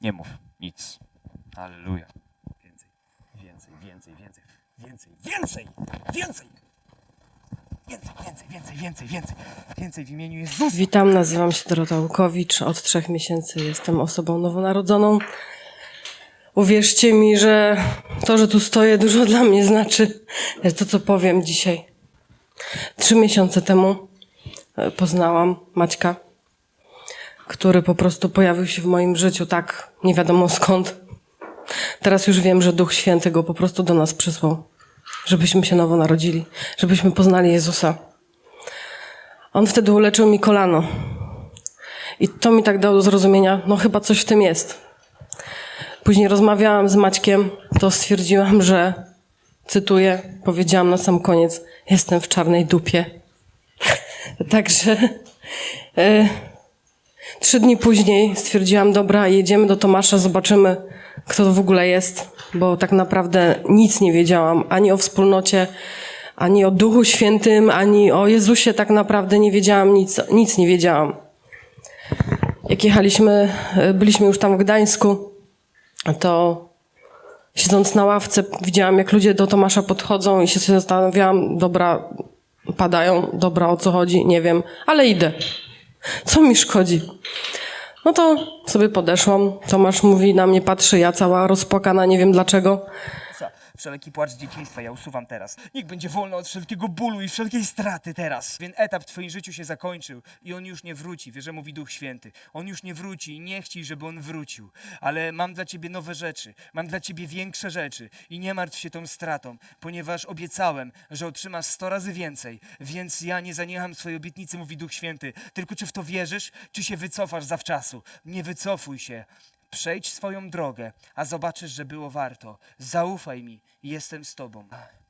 Nie mów nic. Halleluja. Więcej, więcej, więcej, więcej, więcej, więcej, więcej. Więcej, więcej, więcej, więcej, więcej, więcej w imieniu Jezusa. Witam, nazywam się Dorota Łukowicz. Od trzech miesięcy jestem osobą nowonarodzoną. Uwierzcie mi, że to, że tu stoję, dużo dla mnie znaczy. To, co powiem dzisiaj. Trzy miesiące temu e, poznałam Maćka, który po prostu pojawił się w moim życiu tak nie wiadomo skąd. Teraz już wiem, że Duch Święty go po prostu do nas przysłał, żebyśmy się nowo narodzili, żebyśmy poznali Jezusa. On wtedy uleczył mi kolano. I to mi tak dało do zrozumienia, no chyba coś w tym jest. Później rozmawiałam z Maćkiem, to stwierdziłam, że, cytuję, powiedziałam na sam koniec, jestem w czarnej dupie. Także e, trzy dni później stwierdziłam, dobra, jedziemy do Tomasza, zobaczymy, kto to w ogóle jest, bo tak naprawdę nic nie wiedziałam, ani o wspólnocie, ani o Duchu Świętym, ani o Jezusie tak naprawdę nie wiedziałam nic, nic nie wiedziałam. Jak jechaliśmy, e, byliśmy już tam w Gdańsku, to siedząc na ławce widziałam, jak ludzie do Tomasza podchodzą i się zastanawiałam, dobra, padają, dobra, o co chodzi, nie wiem, ale idę. Co mi szkodzi? No to sobie podeszłam. Tomasz mówi, na mnie patrzy, ja cała rozpłakana, nie wiem dlaczego. Wszelki płacz dzieciństwa ja usuwam teraz. Niech będzie wolno od wszelkiego bólu i wszelkiej straty teraz. Więc etap w twoim życiu się zakończył i on już nie wróci, wiesz, że mówi Duch Święty. On już nie wróci i nie chciej, żeby on wrócił. Ale mam dla ciebie nowe rzeczy, mam dla ciebie większe rzeczy i nie martw się tą stratą, ponieważ obiecałem, że otrzymasz sto razy więcej, więc ja nie zaniecham swojej obietnicy, mówi Duch Święty. Tylko czy w to wierzysz, czy się wycofasz zawczasu? Nie wycofuj się. Przejdź swoją drogę, a zobaczysz, że było warto. Zaufaj mi, jestem z tobą.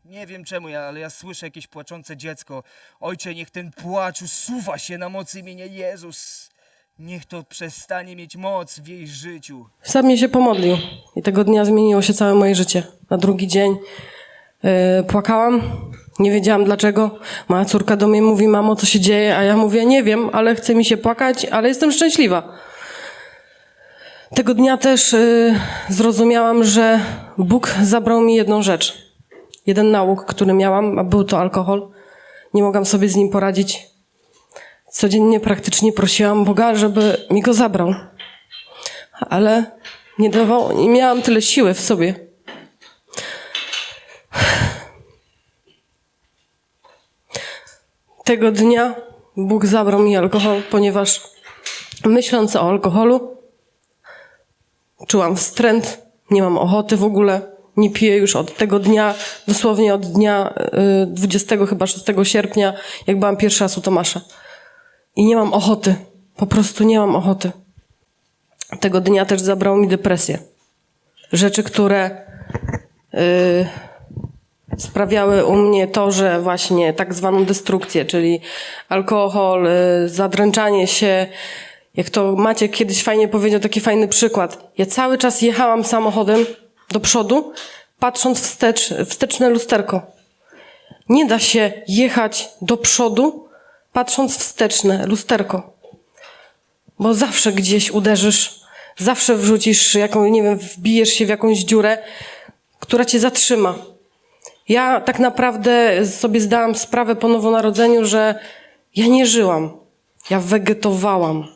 Nie wiem czemu, ja, ale ja słyszę jakieś płaczące dziecko. Ojcze, niech ten płacz usuwa się na mocy imienia Jezus. Niech to przestanie mieć moc w jej życiu. Sam się pomodlił i tego dnia zmieniło się całe moje życie. Na drugi dzień yy, płakałam, nie wiedziałam dlaczego. Moja córka do mnie mówi, mamo, co się dzieje? A ja mówię, nie wiem, ale chce mi się płakać, ale jestem szczęśliwa. Tego dnia też yy, zrozumiałam, że Bóg zabrał mi jedną rzecz. Jeden nauk, który miałam, a był to alkohol. Nie mogłam sobie z nim poradzić. Codziennie praktycznie prosiłam Boga, żeby mi go zabrał. Ale nie dawał, nie miałam tyle siły w sobie. Tego dnia Bóg zabrał mi alkohol, ponieważ myśląc o alkoholu, czułam wstręt, nie mam ochoty w ogóle, nie piję już od tego dnia, dosłownie od dnia y, 20 chyba 6 sierpnia, jak byłam pierwszy raz u Tomasza. I nie mam ochoty, po prostu nie mam ochoty. Tego dnia też zabrało mi depresję. Rzeczy, które y, sprawiały u mnie to, że właśnie tak zwaną destrukcję, czyli alkohol, y, zadręczanie się, jak to Maciek kiedyś fajnie powiedział, taki fajny przykład. Ja cały czas jechałam samochodem do przodu, patrząc wstecz, wsteczne lusterko. Nie da się jechać do przodu, patrząc wsteczne lusterko. Bo zawsze gdzieś uderzysz, zawsze wrzucisz jaką, nie wiem, wbijesz się w jakąś dziurę, która cię zatrzyma. Ja tak naprawdę sobie zdałam sprawę po nowonarodzeniu, że ja nie żyłam. Ja wegetowałam.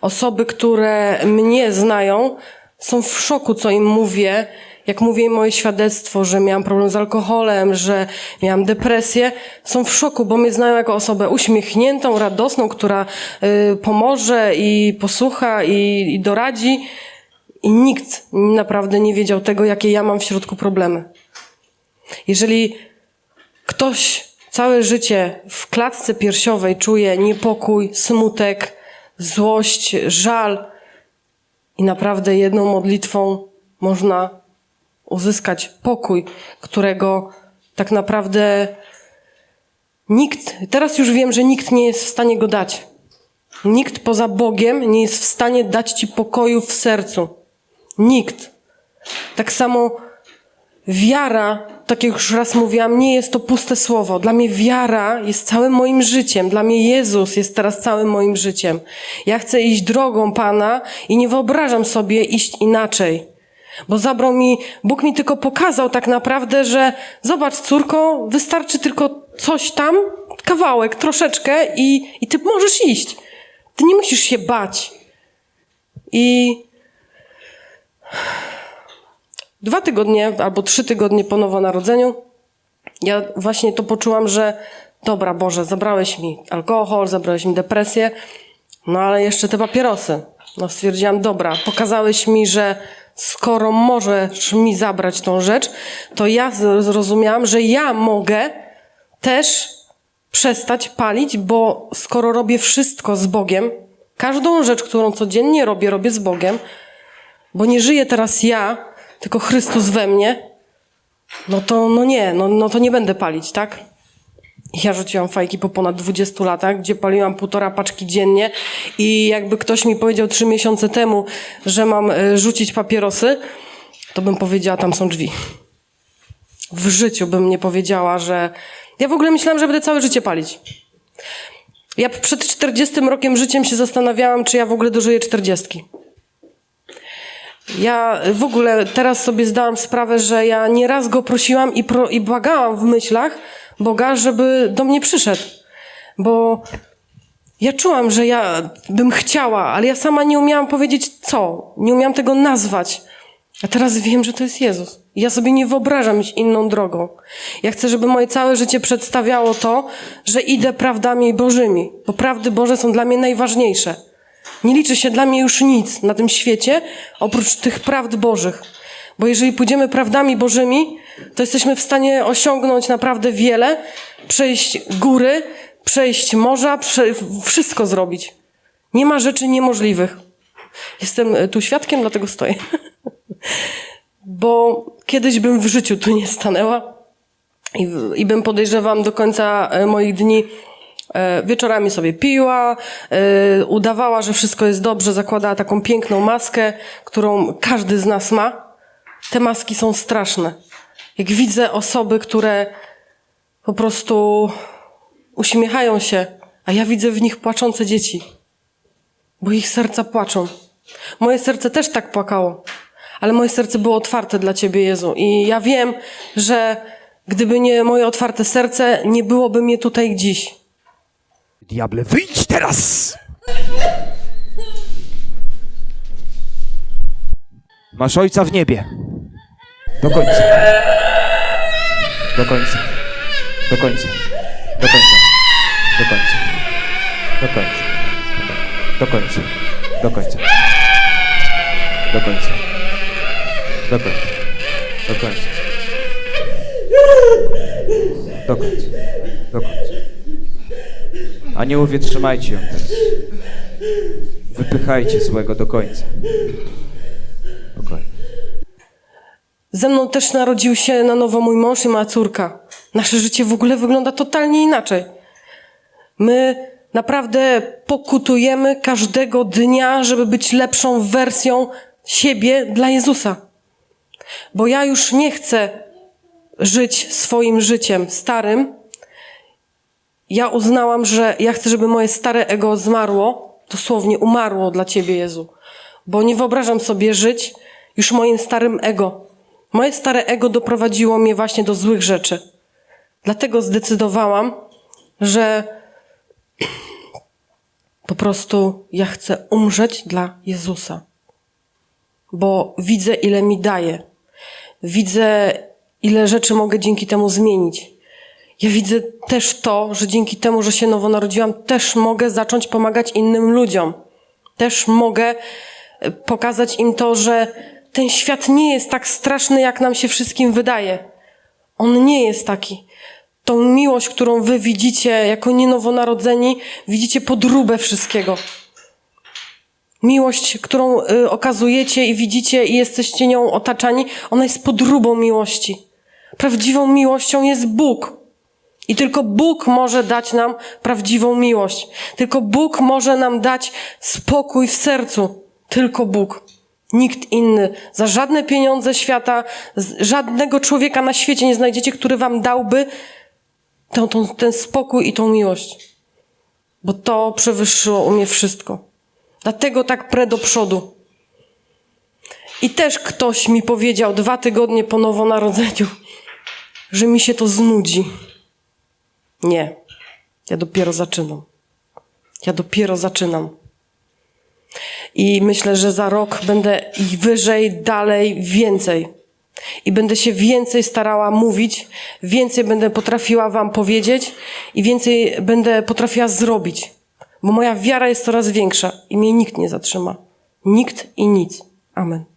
Osoby, które mnie znają, są w szoku, co im mówię. Jak mówię im moje świadectwo, że miałam problem z alkoholem, że miałam depresję, są w szoku, bo mnie znają jako osobę uśmiechniętą, radosną, która y, pomoże i posłucha i, i doradzi. I nikt naprawdę nie wiedział tego, jakie ja mam w środku problemy. Jeżeli ktoś całe życie w klatce piersiowej czuje niepokój, smutek, złość, żal i naprawdę jedną modlitwą można uzyskać pokój, którego tak naprawdę nikt, teraz już wiem, że nikt nie jest w stanie go dać. Nikt poza Bogiem nie jest w stanie dać ci pokoju w sercu. Nikt. Tak samo wiara, tak jak już raz mówiłam, nie jest to puste słowo. Dla mnie wiara jest całym moim życiem. Dla mnie Jezus jest teraz całym moim życiem. Ja chcę iść drogą Pana i nie wyobrażam sobie iść inaczej. Bo zabrał mi, Bóg mi tylko pokazał tak naprawdę, że zobacz, córko, wystarczy tylko coś tam, kawałek, troszeczkę i, i ty możesz iść. Ty nie musisz się bać. I dwa tygodnie albo trzy tygodnie po nowonarodzeniu ja właśnie to poczułam, że dobra Boże, zabrałeś mi alkohol, zabrałeś mi depresję, no ale jeszcze te papierosy. No stwierdziłam, dobra, pokazałeś mi, że skoro możesz mi zabrać tą rzecz, to ja zrozumiałam, że ja mogę też przestać palić, bo skoro robię wszystko z Bogiem, każdą rzecz, którą codziennie robię, robię z Bogiem, bo nie żyję teraz ja, tylko Chrystus we mnie, no to no nie, no, no to nie będę palić, tak? Ja rzuciłam fajki po ponad 20 latach, gdzie paliłam półtora paczki dziennie i jakby ktoś mi powiedział trzy miesiące temu, że mam e, rzucić papierosy, to bym powiedziała, tam są drzwi. W życiu bym nie powiedziała, że... Ja w ogóle myślałam, że będę całe życie palić. Ja przed 40 rokiem życiem się zastanawiałam, czy ja w ogóle dożyję 40. Ja w ogóle teraz sobie zdałam sprawę, że ja nieraz go prosiłam i, pro, i błagałam w myślach Boga, żeby do mnie przyszedł. Bo ja czułam, że ja bym chciała, ale ja sama nie umiałam powiedzieć co. Nie umiałam tego nazwać. A teraz wiem, że to jest Jezus. Ja sobie nie wyobrażam iść inną drogą. Ja chcę, żeby moje całe życie przedstawiało to, że idę prawdami Bożymi, bo prawdy Boże są dla mnie najważniejsze. Nie liczy się dla mnie już nic na tym świecie, oprócz tych prawd Bożych. Bo jeżeli pójdziemy prawdami Bożymi, to jesteśmy w stanie osiągnąć naprawdę wiele, przejść góry, przejść morza, prze... wszystko zrobić. Nie ma rzeczy niemożliwych. Jestem e, tu świadkiem, dlatego stoję. Bo kiedyś bym w życiu tu nie stanęła i, i bym podejrzewam do końca e, moich dni wieczorami sobie piła, e, udawała, że wszystko jest dobrze, zakładała taką piękną maskę, którą każdy z nas ma. Te maski są straszne. Jak widzę osoby, które po prostu uśmiechają się, a ja widzę w nich płaczące dzieci, bo ich serca płaczą. Moje serce też tak płakało, ale moje serce było otwarte dla Ciebie, Jezu. I ja wiem, że gdyby nie moje otwarte serce, nie byłoby mnie tutaj dziś. Diable, wyjdź teraz! Masz ojca w niebie. Do końca. Do końca. Do końca. Do końca. Do końca. Do końca. Do końca. Do końca. Do końca. Do końca. Do końca. Do końca. Do końca. Aniołowie, trzymajcie ją teraz. Wypychajcie złego do końca. Spokojnie. Ze mną też narodził się na nowo mój mąż i moja córka. Nasze życie w ogóle wygląda totalnie inaczej. My naprawdę pokutujemy każdego dnia, żeby być lepszą wersją siebie dla Jezusa. Bo ja już nie chcę żyć swoim życiem starym. Ja uznałam, że ja chcę, żeby moje stare ego zmarło, dosłownie umarło dla Ciebie, Jezu. Bo nie wyobrażam sobie żyć już moim starym ego. Moje stare ego doprowadziło mnie właśnie do złych rzeczy. Dlatego zdecydowałam, że po prostu ja chcę umrzeć dla Jezusa. Bo widzę, ile mi daje. Widzę, ile rzeczy mogę dzięki temu zmienić. Ja widzę też to, że dzięki temu, że się nowo narodziłam, też mogę zacząć pomagać innym ludziom. Też mogę e, pokazać im to, że ten świat nie jest tak straszny, jak nam się wszystkim wydaje. On nie jest taki. Tą miłość, którą wy widzicie jako nienowonarodzeni, widzicie podróbę wszystkiego. Miłość, którą y, okazujecie i widzicie i jesteście nią otaczani, ona jest podróbą miłości. Prawdziwą miłością jest Bóg. I tylko Bóg może dać nam prawdziwą miłość. Tylko Bóg może nam dać spokój w sercu. Tylko Bóg. Nikt inny, za żadne pieniądze świata, żadnego człowieka na świecie nie znajdziecie, który wam dałby tą, tą, ten spokój i tą miłość. Bo to przewyższyło u mnie wszystko. Dlatego tak prę do przodu. I też ktoś mi powiedział dwa tygodnie po nowonarodzeniu, że mi się to znudzi. Nie. Ja dopiero zaczynam. Ja dopiero zaczynam. I myślę, że za rok będę wyżej, dalej, więcej. I będę się więcej starała mówić, więcej będę potrafiła Wam powiedzieć i więcej będę potrafiła zrobić. Bo moja wiara jest coraz większa i mnie nikt nie zatrzyma. Nikt i nic. Amen.